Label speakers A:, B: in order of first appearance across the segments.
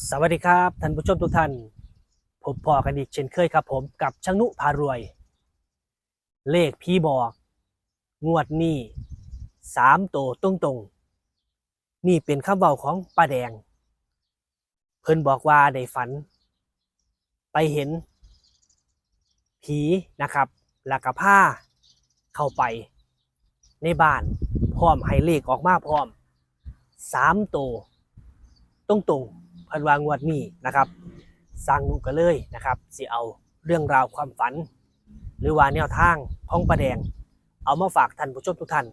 A: สวัสดีครับท่านผู้ชมทุกท่านพบพอกันอีกเช่นเคยครับผมกับช่างนุพารวย เลขพี่บอก งวดนี้สามโตตรงตรงนี่เป็นคำเบาของป้าแดง เพิ่นบอกว่าได้ฝัน ไปเห็น ผีนะครับแล้วก็ผ้าเข้าไป ในบ้านพร้อมให้เลขออกมาพร้อมสามโตตรงตรง พันวางวดนี้นะครับสร้างนุกันเลยนะครับสิเอาเรื่องราวความฝัน หรือว่าแนวทางของประแดง เอามาฝากท่านผู้ชมทุกท่าน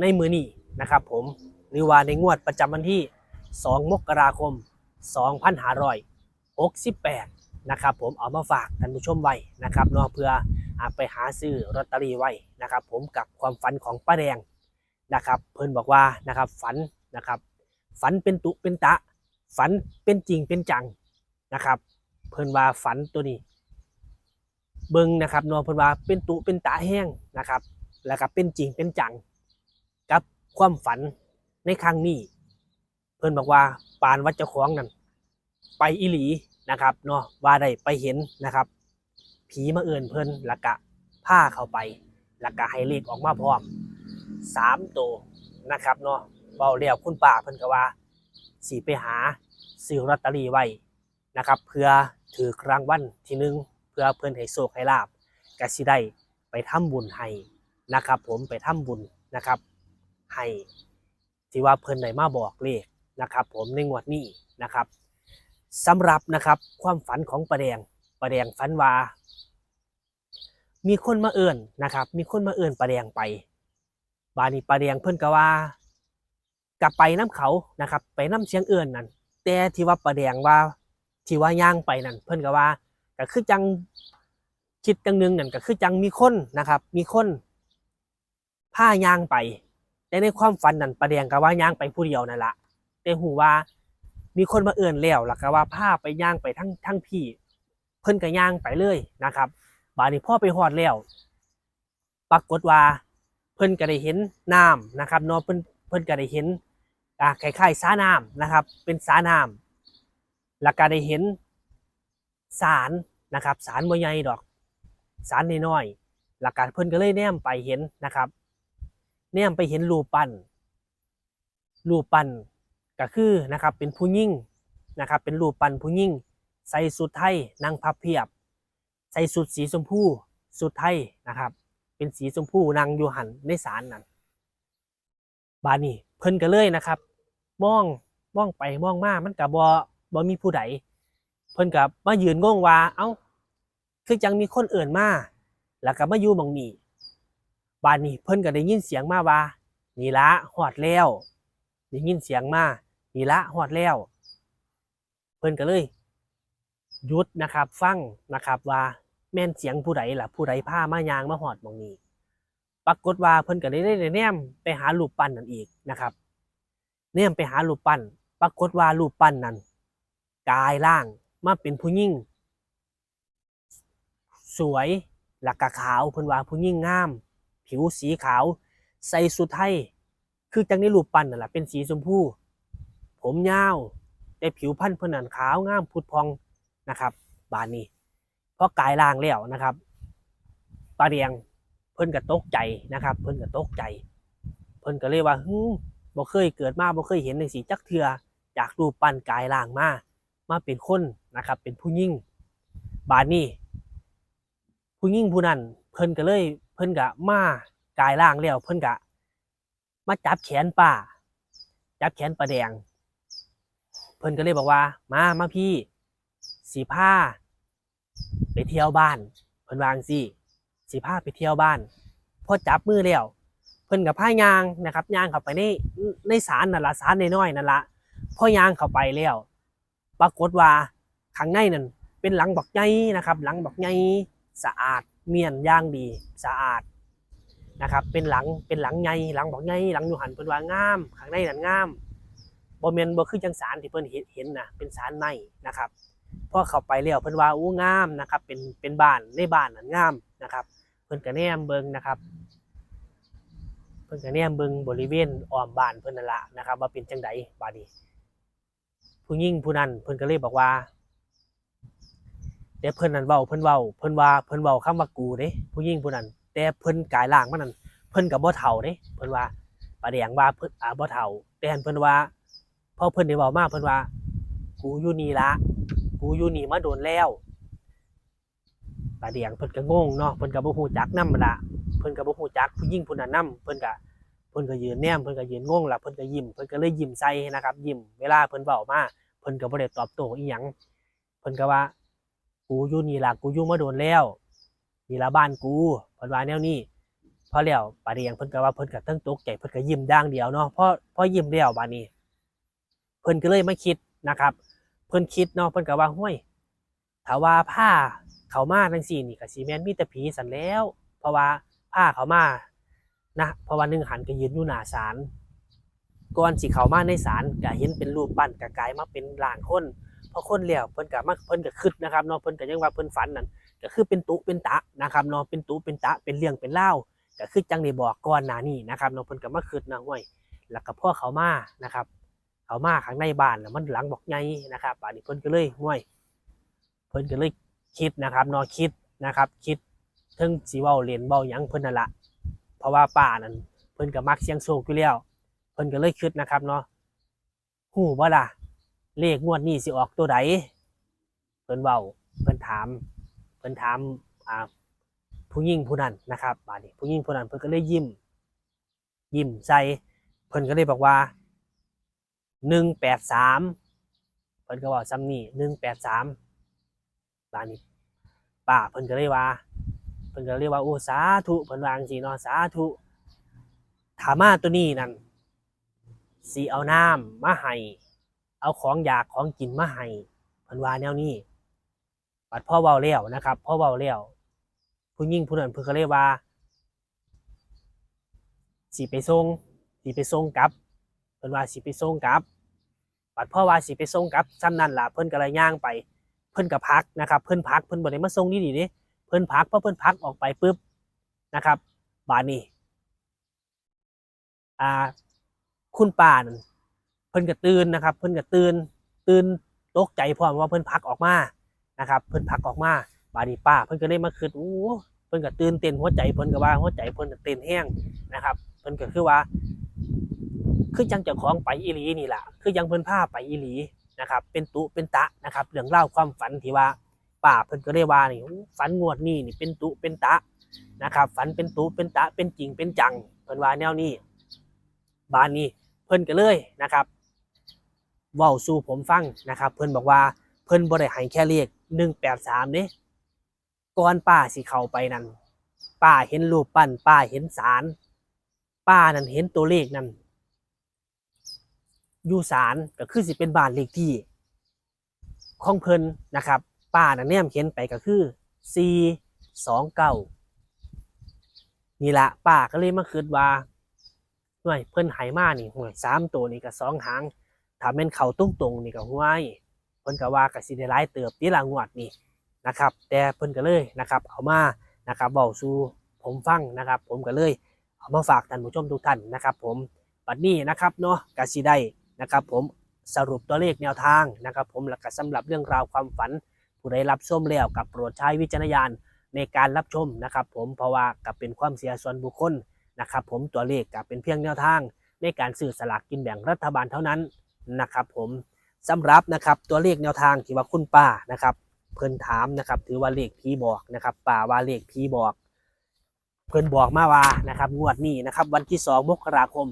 A: ในมือนี้นะครับ ผมหรือว่าในงวดประจำวันที่ 2 มกราคม 2568 นะครับ ผมเอามาฝากท่านผู้ชมไว้นะครับเนาะเพื่ออไปหาซื้อลอตเตอรี่ไว้นะครับ ผมกับความฝันของป้าแดงนะครับ เพิ่นบอกว่านะครับฝันนะครับ ฝันเป็นตุเป็นตะ ฝันเป็นจริงเป็นจังนะครับ เพิ่นว่าฝันตัวนี้ เบิ่งนะครับนอเพิ่นว่าเป็นตุเป็นตะแห้งนะครับ แล้วก็เป็นจริงเป็นจังกับความฝันในครั้งนี้ เพิ่นบอกว่าปานวัดเจ้าของนั่นไปอีหลีนะครับเนาะว่าได้ไปเห็นนะครับ ผีมาเอื่นเพิ่นล้วก็ผ้าเข้าไปล้วก็ให้เลขออกมาพร้อมสามตัวนะครับเนาะเบาแล้วคุณป้าเพิ่นก็ว่า สีไปหาซื้อลอตเตอรี่ไว้นะครับ เพื่อถือรางวัลที่หนึ่งเพื่อเพื่อนให้โชคให้ลาบกสิได้ไปทำบุญให้นะครับ ผมไปทำบุญนะครับให้ที่ว่าเพื่อนได้มาบอกเลขนะครับ ผมในงวดนี้นะครับสำหรับนะครับความฝันของประแดงประแดงฝันว่า มีคนมาเอื่นนะครับ มีคนมาเอื่นประแดงไป บานีประแดงเพื่อนก็ว่า กลับไปน้ำเขานะครับ ไปน้ำเชียงเอื่นนั่นแต่ที่ว่าประแดงว่าที่ว่าย่างไปนั่นเพิ่นก็ว่าก็คือจังคิดจังนึงนั่นก็คือจังมีคนนะครับ มีคนผ้าย่างไป แต่ในความฝันนั่นประแดงก็ว่าย่างไปผู้เดียวนั่นละแต่หูว่ามีคนมาเอื่นแล้วล้วก็ว่าผ้าไปย่างไปทั้งทั้งพี่ เพิ่นก็ย่างไปเลยนะครับบาดนี้พ่อไปหอดแล้วปรากฏว่าเพิ่นก็ได้เห็นน้ำนะครับเนาะเพิ่นเพิ่นก็ได้เห็น อ่าคล้ายๆสาน้ำนะครับ เป็นสาน้ำแล้วก็ได้เห็นสารนะครับสารบ่ใหญ่ดอก สารน้อยๆแล้วก็เพิ่นก็เลยแนมไปเห็นนะครับแนมไปเห็นรูปปั้นรูปปั้นก็คือนะครับเป็นผู้หญิงนะครับเป็นรูปปั้นผู้หญิงใส่สุดไทยนั่งพับเพียบ ใส่สุดสีชมพูสุดไทยนะครับ เป็นสีชมพูนางอยู่หันในศาลนั่นบานี้ เพิ่นก็เลยนะครับมองมองไปมองมามันก็บ่บ่มีผู้ใดเพิ่นก็มายืนงงว่า เอ้า คือจังมีคนเอื่นมาแล้วก็มาอยู่มองนี้บ้าดนี้เพิ่นก็ได้ยินเสียงมาว่านี่ละฮอดแล้วได้ยินเสียงมานี่ละฮอดแล้ว เพิ่นก็เลยหยุดนะครับ ฟังนะครับว่าแม่นเสียงผู้ใดล่ะผู้ใดพามายางมาหอดมองนี้ ปรากฏว่าเพิ่นก็ได้ได้แนมไปหารูปปั้นนั่นอีกนะครับแนมไปหารูปปั้น ปรากฏว่ารูปปั้นนั้นกายร่างมาเป็นผู้หญิงสวยหลักกะขาวเพิ่นว่าผู้หญิงงาม ผิวสีขาว ใส่สุดไทย คือจังในรูปปั้นนั่นแหละเป็นสีชมพู ผมยาวแต่ผิวพรรณเพิ่นนั่นขาวงามผุดพองนะครับ บานนี้พอกายล่างแล้วนะครับปลาเรียง เพิ่นก็ตกใจนะครับ เพิ่นก็ตกใจ เพิ่นก็เลยว่าฮึมบ่เคยเกิดมาบ่เคยเห็นในสีจักเทือจากรูปปั้นกายล่างมามาเป็นคนนะครับ เป็นผู้ยิ่งบาดนี้ผู้ยิ่งผู้นั้นเพิ่นก็เลย เพิ่นก็มากายล่างแล้วเพิ่นก็มาจับแขนป้า จับแขนป้าแดง เพิ่นก็เลยบอกว่า มามาพี่สีผ้าไปเที่ยวบ้านเพิ่นวางสิ สิพาไปเที่ยวบ้านพอจับมือแล้วเพิ่นกับผ้ายางนะครับยางเข้าไปในในศาลนั่นละศาลน้อยๆนั่นละพอยางเข้าไปแล้วปรากฏว่าข้างในนั่นเป็นหลังบักใหญ่นะครับหลังบักใหญ่สะอาดเมียนย่างดีสะอาดนะครับเป็นหลังเป็นหลังใหญ่หลังบักใหญ่หลังอยู่หันเพิ่นว่างามข้างในนั่นงามบ่แม่นบ่คือจังศาลที่เพิ่นเห็นเห็นนะเป็นศาลในนะครับพอเข้าไปแล้วเพิ่นว่าอู้งามนะครับเป็นเป็นบ้านในบ้านนั้นงาม นะครับ เพิ่นก็แนมเบิงนะครับ เพิ่นก็แนมเบิงบริเวณอ้อมบ้านเพิ่นนั่นละนะครับ ว่าเป็นจังไดบาดนี้ผู้หญิงผู้นั้นเพิ่นก็เลยบอกว่าแต่เพิ่นนั่นเว้าเพิ่นเว้าเพิ่นว่าเพิ่นเว้าคำว่ากูเด้ผู้หญิงผู้นั้นแต่เพิ่นกายร่างมันนั้นเพิ่นก็บ่เฒ่าเด้เพิ่นว่าปาแดงว่าเพิ่นอ่าบ่เฒ่าแต่เพิ่นว่าพอเพิ่นได้เว้ามาเพิ่นว่า กูอยู่นี่ละกูอยู่นี่มาโดนแล้ว ปาแดงเพิ่นก็งงเนาะเพิ่นก็บ่ฮู้จักนำละเพิ่นก็บ่ฮู้จักผู้หญิงผู้นั้นนํเพิ่นก็เพิ่นก็ยืนแนมเพิ่นก็ยืนงงล่ะเพิ่นก็ยิ้มเพิ่นก็เลยยิ้มใส่นะครับ ยิ้มเวลาเพิ่นเว้ามาเพิ่นก็บ่ได้ตอบโต้อีหยังเพิ่นก็ว่ากูอยู่นี่ล่ะกูอยู่มาโดนแล้วนี่ละบ้านกูเพิ่นว่าแนวนี้พอแล้วปาเดียงเพิ่นก็ว่าเพิ่นก็ตั้งตกใจเพิ่นก็ยิ้มด่างเดียวเนาะพอพอยิ้มแล้วบาดนี้ เพิ่นก็เลยมาคิดนะครับ เพิ่นคิดเนาะเพิ่นก็ว่าห้วยถ้าว่าผ้า เขามาจังซี่นี่ก็สิแม่นมีแต่ผีสันแล้ว เพราะว่าผ้าเขามานะเพราะว่าหนึ่งหันก็ยืนอยู่หน้าศาลก่อนสิเขามาในศาลก็เห็นเป็นรูปปั้นก็กลายมาเป็นร่างคนพอคนแล้วเพิ่นก็มาเพิ่นก็คิดนะครับเนาะเพิ่นก็ยังว่าเพิ่นฝันนั่นก็คือเป็นตุเป็นตะนะครับเนาะเป็นตุเป็นตะเป็นเรื่องเป็นเล่าก็คือจังได้บอกก่อนหน้านี้นะครับเนาะเพิ่นก็มาคิดนะห้วยแล้วก็พ่อเขามานะครับเขามาข้างในบ้านแล้วมันหลังบอกไงนะครับอันนี้เพิ่นก็เลยห้วยเพิ่นก็เลย คิดนะครับนาะคิดนะครับ คิดถึงสิเว้าเล่นเว้ายังเพิ่นนั่นละเพราะว่าป้านั่นเพิ่นก็มักเสียงโชคอยู่แล้วเพิ่นก็เลยคิดนะครับเนาะฮู้บ่ล่ะ เลขงวดนี้สิออกตัวใดเพิ่นเว้าเพิ่นถามเพิ่นถามอ่าผู้หญิงผู้นั้นนะครับบาดนี้ผู้หญิงผู้นั้นเพิ่นก็เลยยิ้ม ยิ้มใส่เพิ่นก็เลยบอกว่า183เพิ่นก็เว้าซ้ำนี้183บาม ดนี้ป้าเพิ่นก็เลยว่า เพิ่นก็เรียกว่าโอ้สาธุเพิ่นวาจังซี่เนาะสาธุถามาตัวนี้นั่นสิเอาน้ำมาให้เอาของอยากของกินมาให้เพิ่นว่าแนวนี้บัดพ่อเว้าแล้วนะครับพ่อเว้าแล้วผู้หญิงผู้นั้นเพิ่นก็เลยว่าสิไปส่งสิไปส่งกลับเพิ่นว่าสิไปส่งกลับบัดพ่อว่าสิไปส่งกลับซ้ำนั่นล่ะเพิ่นก็เลยย่างไป เพิ่นก็พักนะครับ เพิ่นพักเพิ่นบ่ได้มาส่งนี่นี่เด้เพิ่นพักเพอเพิ่นพักออกไปปุ๊บนะครับ บานี้อ่าคุณป้านเพิ่นก็ตื่นนะครับ เพิ่นก็ตื่นตื่นตกใจพร้อมว่าเพิ่นพักออกมานะครับ เพิ่นพักออกมา บานี้ป้า เพิ่นก็เลยมาคิดโอ้เพิ่นก็ตื่นเต้นหัวใจเพิ่นก็ว่าหัวใจเพิ่นก็เต้นแห้งนะครับ เพิ่นก็คือว่าคือจังเจ้าของไปอีหลีนี่แหละคือยังเพิ่นพาไปอีหลี นะครับ เป็นตุเป็นตะนะครับเรื่องเล่าความฝันที่ว่าป้าเพิ่นก็ได้ว่านี่ฝันงวดนี้นี่เป็นตุเป็นตะนะครับฝันเป็นตุเป็นตะเป็นจริงเป็นจังเพิ่นว่าแนวนี้บ้านนี้เพิ่นก็เลยนะครับเว้าสู่ผมฟังนะครับ เพิ่นบอกว่าเพิ่นบ่ได้ให้แค่เลข183เด้ก่อนป้าสิเข้าไปนั่นป้าเห็นรูปปั้นป้าเห็นสารป้านั่นเห็นตัวเลขนั่น อยู่สารก็คือสิเป็นบ้านเลขที่ของเพิ่นนะครับ ป้าน่ะแนมเขียนไปก็คือ C สองเก้านี่ละป้าก็เลยมาคิดว่าห่วยเพิ่นไหมานี่ห่วยสามตัวนี่ก็สองหางถ้าแม่นเขาตรงตรงนี่ก็ห่วยเพิ่นก็ว่าก็สิได้หลายเติบที่ละงวดนี่นะครับ แต่เพิ่นก็เลยนะครับ เอามานะครับเบาสู่ผมฟังนะครับ ผมก็เลยเอามาฝากท่านผู้ชมทุกท่านนะครับ ผมบัดนี้นะครับเนาะกสิได้ นะครับผมสรุปตัวเลขแนวทางนะครับผมแล้วก็สำหรับเรื่องราวความฝัน ผู้ใดรับชมแล้วกับโปรดใช้วิจารณญาณในการรับชมนะครับผมเพราะว่ากับเป็นความเสียส่วนบุคคลนะครับผมตัวเลขกับเป็นเพียงแนวทาง ในการสื่อสลากกินแบ่งรัฐบาลเท่านั้นนะครับผมสำหรับนะครับตัวเลขแนวทางที่ว่าคุณป้านะครับ เพิ่นถามนะครับ ถือว่าเลขผีบอกนะครับป้าว่าเลขผีบอก เพิ่นบอกมาว่านะครับงวดนี้นะครับ วันที่ 2 มกราคม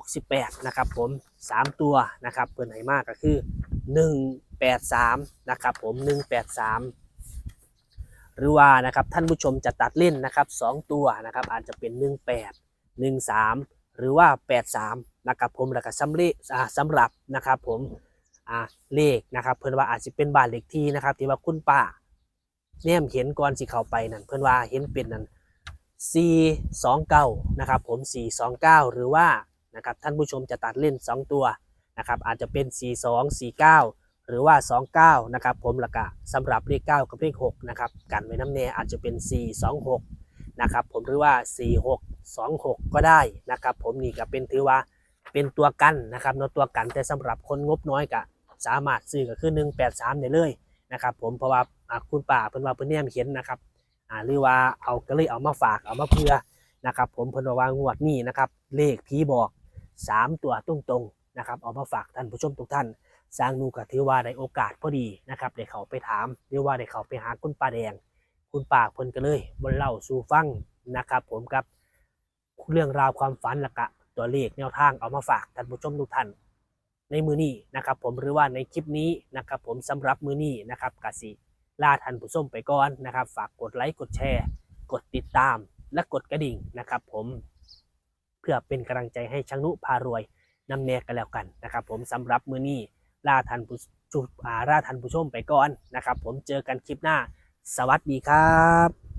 A: 68 นะครับผม 3 ตัวนะครับเพิ่นให้มากก็คือ 183 นะครับผม 183 หรือว่านะครับท่านผู้ชมจะตัดเล่นนะครับ 2 ตัวนะครับอาจจะเป็น 18 13 หรือว่า 83 นะครับผมแล้วก็สำเร็จสำหรับนะครับผมเลขนะครับเพิ่อนว่าอาจจะเป็นบ้านเลขที่นะครับ ที่ว่าคุณป้าแนมเห็นก่อนสิเข้าไปนั่นเพื่อนว่าเห็นเป็นนั่น C 2 9 นะครับผม C 2 9 หรือว่า นะครับท่านผู้ชมจะตัดเล่น 2 ตัวนะครับอาจจะเป็น C 2 C 9หรือว่า 29นะครับผมละกะสำหรับเลข 9 กับเลข6นะครับกันไว้น้ำแน่อาจจะเป็น C 2 6นะครับผมหรือว่า 4 6 2 6 ก็ได้นะครับผมนี่ก็เป็นถือว่าเป็นตัวกันนะครับเนาะตัวกันแต่สำหรับคนงบน้อยก็สามารถซื้อก็คือ 183ได้เลยนะครับผมเพราะว่าคุณป้าเพิ่นว่าเพิ่นแนมเห็นนะครับหรือว่าเอาก็เลยเอามาฝากเอามาเพื่อนะครับผมเพิ่นว่าว่างวดนี้นะครับเลขผีบอก 3 ตัวตรงๆนะครับเอามาฝากท่านผู้ชมทุกท่านสร้างนูก็ถือว่าได้โอกาสพอดีนะครับได้เขาไปถามหรือว่าได้เขาไปหาคุณป้าแดง คุณป้าเพิ่นก็เลยบนเล่าสู่ฟังนะครับผมกับเรื่องราวความฝันละกะตัวเลขแนวทางเอามาฝากท่านผู้ชมทุกท่านในมือนี้นะครับผมหรือว่าในคลิปนี้นะครับผมสำหรับมือนี้นะครับกสิลาท่านผู้ชมไปก่อนนะครับ ฝากกดไลค์กดแชร์ กดติดตามและกดกระดิ่งนะครับผม เพื่อเป็นกำลังใจให้ช่างนุพารวยนำแนกันแล้วกันนะครับผมสำหรับมือนี้ลาทันผู้ชมอ่าลาทันผู้ชมไปก่อนนะครับผมเจอกันคลิปหน้า สวัสดีครับ